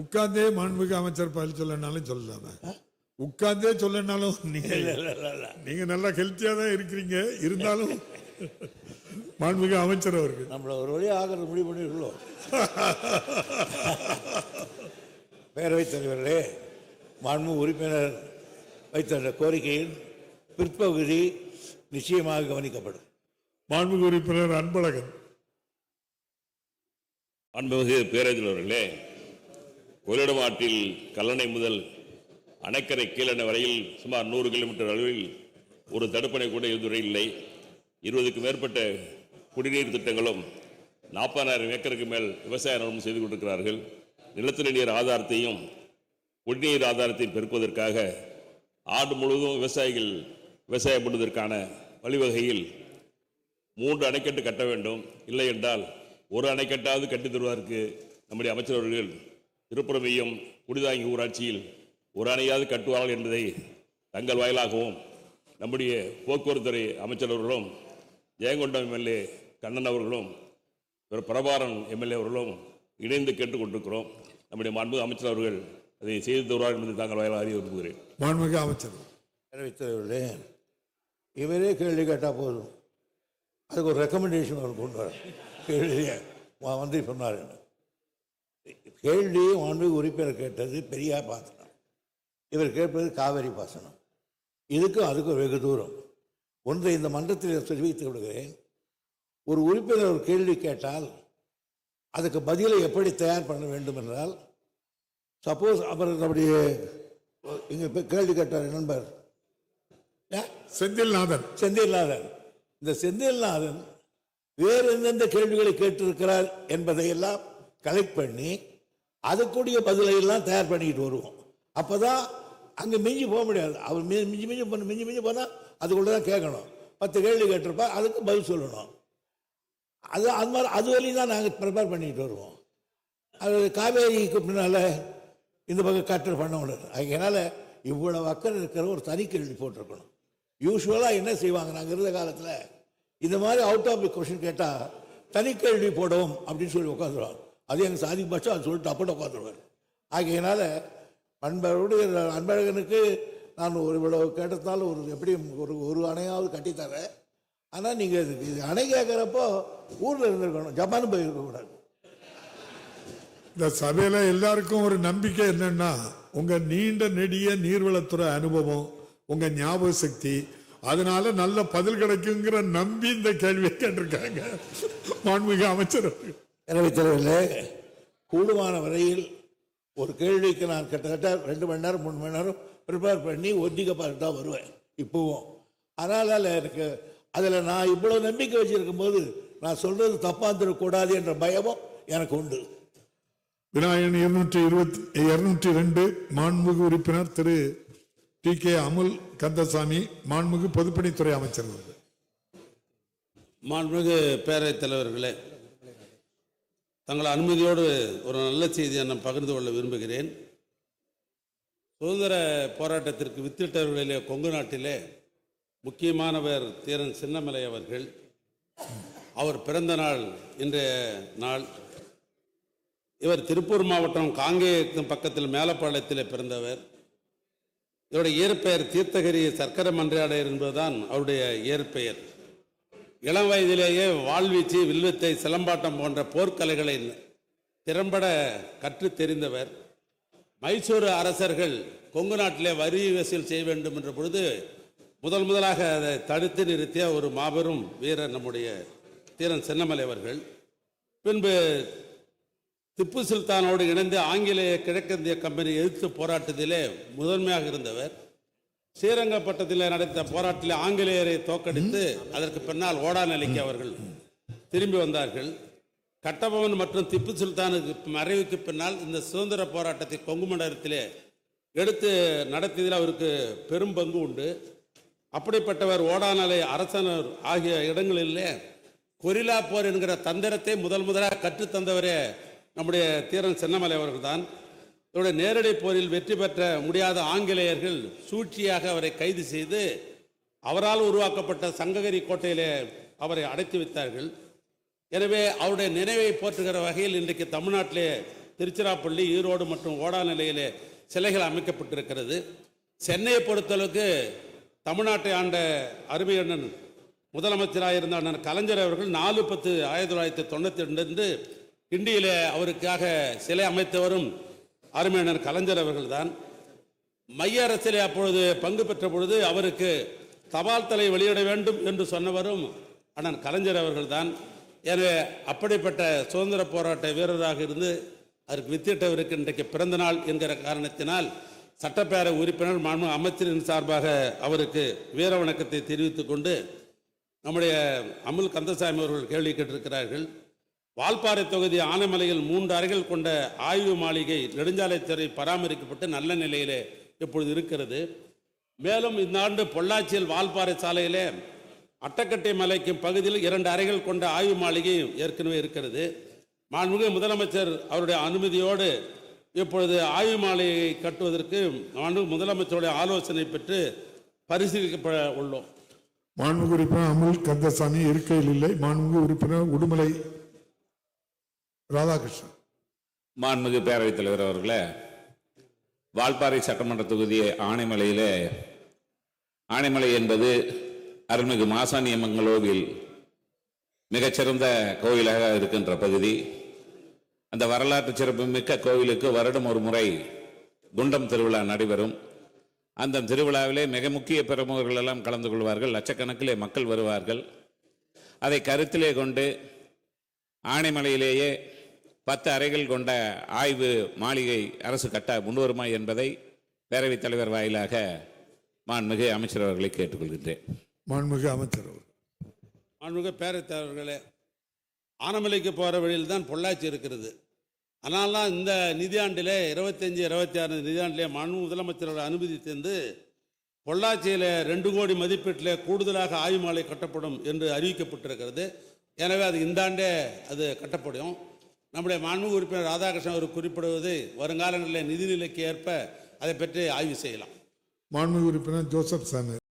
உட்கார்ந்தே மாண்புமிகு அமைச்சர் பதில் சொல்லனாலும் சொல்லலாமே. உட்கார்ந்தே சொல்லனாலும் நீங்க நல்லா ஹெல்த்தியா தான் இருக்கிறீங்க. இருந்தாலும் மாண்புமிகு அமைச்சர் அவர்கள். நம்மளை ஒரு வழி ஆகிறது முடிவு பண்ணிருக்கோம். பேரவைத் தலைவர்களே மாண்பு உறுப்பினர் வைத்த கோரிக்கையின் பிற்பகுதி நிச்சயமாக கவனிக்கப்படும். மாண்புமிகு உறுப்பினர் அன்பழகன். அன்புமிகு பேரவைத் அவர்களே கொள்ளிடம் ஆற்றில் கல்லணை முதல் அணைக்கரை கீழணை வரையில் சுமார் நூறு கிலோமீட்டர் அளவில் ஒரு தடுப்பணை கூட இதுவரை இல்லை. இருபதுக்கு மேற்பட்ட குடிநீர் திட்டங்களும் நாற்பதாயிரம் ஏக்கருக்கு மேல் விவசாய நலமும் செய்து கொண்டிருக்கிறார்கள். நிலத்தடி நீர் ஆதாரத்தையும் குடிநீர் ஆதாரத்தையும் பெருக்குவதற்காக ஆண்டு முழுவதும் விவசாயிகள் விவசாயம் பண்ணுவதற்கான வழிவகையில் மூன்று அணைக்கட்டு கட்ட வேண்டும். இல்லை என்றால் ஒரு அணைக்கட்டாவது கட்டி தருவதற்கு நம்முடைய அமைச்சர் அவர்கள் திருப்புறமையும் குடிதாங்கி ஊராட்சியில் ஒரு அணையாவது கட்டுவார்கள் என்பதை தங்கள் வாயிலாகவும் நம்முடைய போக்குவரத்துறை அமைச்சர் அவர்களும் ஜெயங்கொண்டம் எம்எல்ஏ கண்ணன் அவர்களும் பிரபாரன் எம்எல்ஏ அவர்களும் இணைந்து கேட்டுக்கொண்டிருக்கிறோம். நம்முடைய மாண்பு அமைச்சர் அவர்கள் அதை செய்து தருவார் என்பதை தாங்கள் வாயிலாக அறிய விரும்புகிறேன். மாண்புமிகு அமைச்சர். பேரவைத் தலைவர்களே இவரே கேள்வி கேட்டால் போதும். அதுக்கு ஒரு ரெக்கமெண்டேஷன் அவர் கொண்டு வர. கேள்வியை வ- வந்து சொன்னார் கேள்வி மாண்பு உறுப்பினர் கேட்டது பெரியார் பாசனம். இவர் கேட்பது காவேரி பாசனம். இதுக்கும் அதுக்கும் வெகு தூரம். ஒன்றை இந்த மன்றத்தில் தெரிவித்து விடுகிறேன் ஒரு உறுப்பினர் ஒரு கேள்வி கேட்டால் அதுக்கு பதிலை எப்படி தயார் பண்ண வேண்டும் என்றால் சப்போஸ் அவர் நம்முடைய இங்கே கேள்வி கேட்டார் நண்பர்? செந்தில்நாதன். செந்தில்நாதன். இந்த செந்தில்நாதன் வேறு எந்தெந்த கேள்விகளை கேட்டிருக்கிறார் என்பதையெல்லாம் கலெக்ட் பண்ணி அதுக்குரிய பதிலை எல்லாம் தயார் பண்ணிக்கிட்டு வருவோம். அப்போ தான் அங்கே மிஞ்சி போக முடியாது. அவர் மி- மிஞ்சி மிஞ்சி பண்ண மிஞ்சி மிஞ்சி போனால் அதுக்குள்ள தான் கேட்கணும். பத்து கேள்வி கேட்டிருப்பா அதுக்கு பதில் சொல்லணும். அது அது மாதிரி அது வரையும் தான் நாங்கள் ப்ரிப்பேர் பண்ணிக்கிட்டு வருவோம். அது காவேரிக்கு பின்னால் இந்த பக்கம் கட்டர் பண்ண முடியாது. அதனால் இவ்வளோ அக்கறை இருக்கிற ஒரு தனி கேள்வி போட்டிருக்கணும். யூஸ்வலாக என்ன செய்வாங்க? நாங்கள் இருந்த காலத்தில் இந்த மாதிரி அவுட் ஆஃப் தி கொஷின் கேட்டால் தனி கேள்வி போடவும் அப்படின்னு சொல்லி உட்காந்துருவாங்க அது எங்கள் சாதி பட்சம் அது சொல்லிட்டு அப்பட உட்காந்துருவார். ஆகையினால அன்பருடைய அன்பழகனுக்கு நான் ஒரு இவ்வளவு கேட்டதால ஒரு எப்படியும் ஒரு ஒரு அணையாவது கட்டித்தரேன். ஆனால் நீங்கள் இது அணை கேட்குறப்போ ஊரில் இருந்திருக்கணும் ஜப்பான் போயிருக்கக்கூடாது இந்த சபையில் எல்லாருக்கும் ஒரு நம்பிக்கை என்னென்னா உங்கள் நீண்ட நெடிய நீர்வளத்துறை அனுபவம் உங்கள் ஞாபக சக்தி அதனால நல்ல பதில் கிடைக்குங்கிற நம்பி இந்த கேள்வியை கேட்டிருக்காங்க. மாண்புமிகு அமைச்சர் அவர்கள். பேரவைத் தலைவர்களே கூடுமான வரையில் ஒரு கேள்விக்கு நான் கிட்டத்தட்ட ரெண்டு மணி நேரம் மூணு மணி நேரம் ப்ரிப்பேர் பண்ணி ஒத்திக்க பார்த்து தான் வருவேன். இப்போவும். அதனால் எனக்கு அதில் நான் இவ்வளோ நம்பிக்கை வச்சிருக்கும் போது நான் சொல்றது தப்பாந்துடக்கூடாது என்ற பயமும் எனக்கு உண்டு. விநாயகன் இருநூற்றி இருபத்தி இருநூற்றி ரெண்டு மாண்புமிகு உறுப்பினர் திரு டி கே அமுல் கந்தசாமி மாண்புமிகு பொதுப்பணித்துறை அமைச்சர் அவர்கள். மாண்புமிகு பேரவைத் தலைவர்களே தங்கள் அனுமதியோடு ஒரு நல்ல செய்தியை நான் பகிர்ந்து கொள்ள விரும்புகிறேன். சுதந்திர போராட்டத்திற்கு வித்திட்டவர்களிலே கொங்கு நாட்டிலே முக்கியமானவர் தீரன் சின்னமலை அவர்கள். அவர் பிறந்த நாள் இன்றைய நாள். இவர் திருப்பூர் மாவட்டம் காங்கேயத்தின் பக்கத்தில் மேலப்பாளையத்தில் பிறந்தவர். இவருடைய இயற்பெயர் தீர்த்தகிரி சர்க்கரை மன்றையாடையர் என்பதுதான் அவருடைய இயற்பெயர். இளம் வயதிலேயே வாழ்வீச்சு வில்வித்தை சிலம்பாட்டம் போன்ற போர்க்கலைகளை திறம்பட கற்றுத் தெரிந்தவர். மைசூர் அரசர்கள் கொங்கு நாட்டிலே வரி வசூல் செய்ய வேண்டும் என்ற பொழுது முதல் முதலாக அதை தடுத்து நிறுத்திய ஒரு மாபெரும் வீரர் நம்முடைய தீரன் சென்னமலை அவர்கள். பின்பு திப்பு சுல்தானோடு இணைந்து ஆங்கிலேய கிழக்கிந்திய கம்பெனி எதிர்த்து போராட்டத்திலே முதன்மையாக இருந்தவர். ஸ்ரீரங்கப்பட்டத்தில் நடந்த போராட்டத்தில் ஆங்கிலேயரை தோற்கடித்து அதற்கு பின்னால் ஓடாநிலைக்கு அவர்கள் திரும்பி வந்தார்கள். கட்டபொம்மன் மற்றும் திப்பு சுல்தானுக்கு மறைவுக்கு பின்னால் இந்த சுதந்திர போராட்டத்தை கொங்கு மண்டலத்திலே எடுத்து நடத்தியதில் அவருக்கு பெரும் பங்கு உண்டு. அப்படிப்பட்டவர் ஓடாநிலை அரசனர் ஆகிய இடங்களிலே கொரில்லா போர் என்கிற தந்திரத்தை முதல் முதலாக கற்றுத்தந்தவரே நம்முடைய தீரன் சென்னமலை அவர்கள்தான். இவருடைய நேரடி போரில் வெற்றி பெற்ற முடியாத ஆங்கிலேயர்கள் சூழ்ச்சியாக அவரை கைது செய்து அவரால் உருவாக்கப்பட்ட சங்ககிரி கோட்டையிலே அவரை அடைத்து வைத்தார்கள் எனவே அவருடைய நினைவை போற்றுகிற வகையில் இன்றைக்கு தமிழ்நாட்டிலே திருச்சிராப்பள்ளி ஈரோடு மற்றும் ஓடா நிலையிலே சிலைகள் அமைக்கப்பட்டிருக்கிறது. சென்னையை பொறுத்தளவுக்கு தமிழ்நாட்டை ஆண்ட அருமையண்ணன் முதலமைச்சராக இருந்த அண்ணன் கலைஞர் அவர்கள் நாலு பத்து ஆயிரத்தி தொள்ளாயிரத்தி தொண்ணூற்றி ரெண்டு இந்தியிலே அவருக்காக சிலை அமைத்தவரும் அருமையினர் கலைஞர் அவர்கள் தான் மைய அரசிலே அப்பொழுது பங்கு பெற்ற பொழுது அவருக்கு தபால் தலை வெளியிட வேண்டும் என்று சொன்னவரும் அண்ணன் கலைஞர் அவர்கள் தான் எனவே அப்படிப்பட்ட சுதந்திர போராட்ட வீரராக இருந்து அதற்கு வித்திட்டவருக்கு இன்றைக்கு பிறந்த நாள் என்கிற காரணத்தினால் சட்டப்பேரவை உறுப்பினர் மாண்பு அமைச்சரின் சார்பாக அவருக்கு வீர வணக்கத்தை தெரிவித்துக் கொண்டு நம்முடைய அமுல் கந்தசாமி அவர்கள் கேள்வி கேட்டிருக்கிறார்கள். வால்பாறை தொகுதி ஆனைமலையில் மூன்று அறைகள் கொண்ட ஆய்வு மாளிகை நெடுஞ்சாலைத்துறை பராமரிக்கப்பட்டு நல்ல நிலையிலே இப்பொழுது இருக்கிறது. மேலும் இந்த ஆண்டு பொள்ளாச்சியில் வால்பாறை சாலையிலே அட்டக்கட்டை மலைக்கும் பகுதியில் இரண்டு அறைகள் கொண்ட ஆய்வு மாளிகை ஏற்கனவே இருக்கிறது. மாண்புமிகு முதலமைச்சர் அவருடைய அனுமதியோடு இப்பொழுது ஆய்வு மாளிகை கட்டுவதற்கு மாண்புமிகு முதலமைச்சருடைய ஆலோசனை பெற்று பரிசீலிக்கப்பட உள்ளோம். மாண்புமிகு உறுப்பினர் அமுல் கந்தசாமி இருக்கையில் இல்லை. மாண்புமிகு உறுப்பினர் உடுமலை ராதாகிருஷ்ணன். மாண்புமிகு பேரவைத் தலைவர் அவர்களே வால்பாறை சட்டமன்ற தொகுதி ஆனைமலையிலே ஆனைமலை என்பது அருள்மிகு மாசாணியம்மன் கோவில் மிகச்சிறந்த கோவிலாக இருக்கின்ற பகுதி. அந்த வரலாற்று சிறப்பு மிக்க கோவிலுக்கு வருடம் ஒரு முறை குண்டம் திருவிழா நடைபெறும். அந்த திருவிழாவிலே மிக முக்கிய பிரமுகர்கள் எல்லாம் கலந்து கொள்வார்கள். லட்சக்கணக்கிலே மக்கள் வருவார்கள். அதை கருத்திலே கொண்டு ஆனைமலையிலேயே பத்து அறைகள் கொண்ட ஆய்வு மாளிகை அரசு கட்ட முன்வருமா என்பதை பேரவைத் தலைவர் வாயிலாக மாண்புமிகு அமைச்சர் அவர்களை கேட்டுக்கொள்கின்றேன். மாண்புமிகு அமைச்சர் மாண்புமிகு பேரத்தவர்களே ஆனமலைக்கு போகிற வழியில் தான் பொள்ளாச்சி இருக்கிறது. அதனால தான் இந்த நிதியாண்டிலே இருபத்தஞ்சி இருபத்தி ஆறு நிதியாண்டிலே மாண்பு முதலமைச்சரோட அனுமதி தந்து பொள்ளாச்சியில் ரெண்டு கோடி மதிப்பீட்டில் கூடுதலாக ஆய்வுமாலை கட்டப்படும் என்று அறிவிக்கப்பட்டிருக்கிறது. எனவே அது இந்த ஆண்டே அது கட்டப்படும். நம்முடைய மாண்பு உறுப்பினர் ராதாகிருஷ்ணன் அவர் குறிப்பிடுவது வருங்காலங்களில் நிதிநிலைக்கு ஏற்ப அதை பற்றி ஆய்வு செய்யலாம். மாண்பு உறுப்பினர் ஜோசப் சாமி.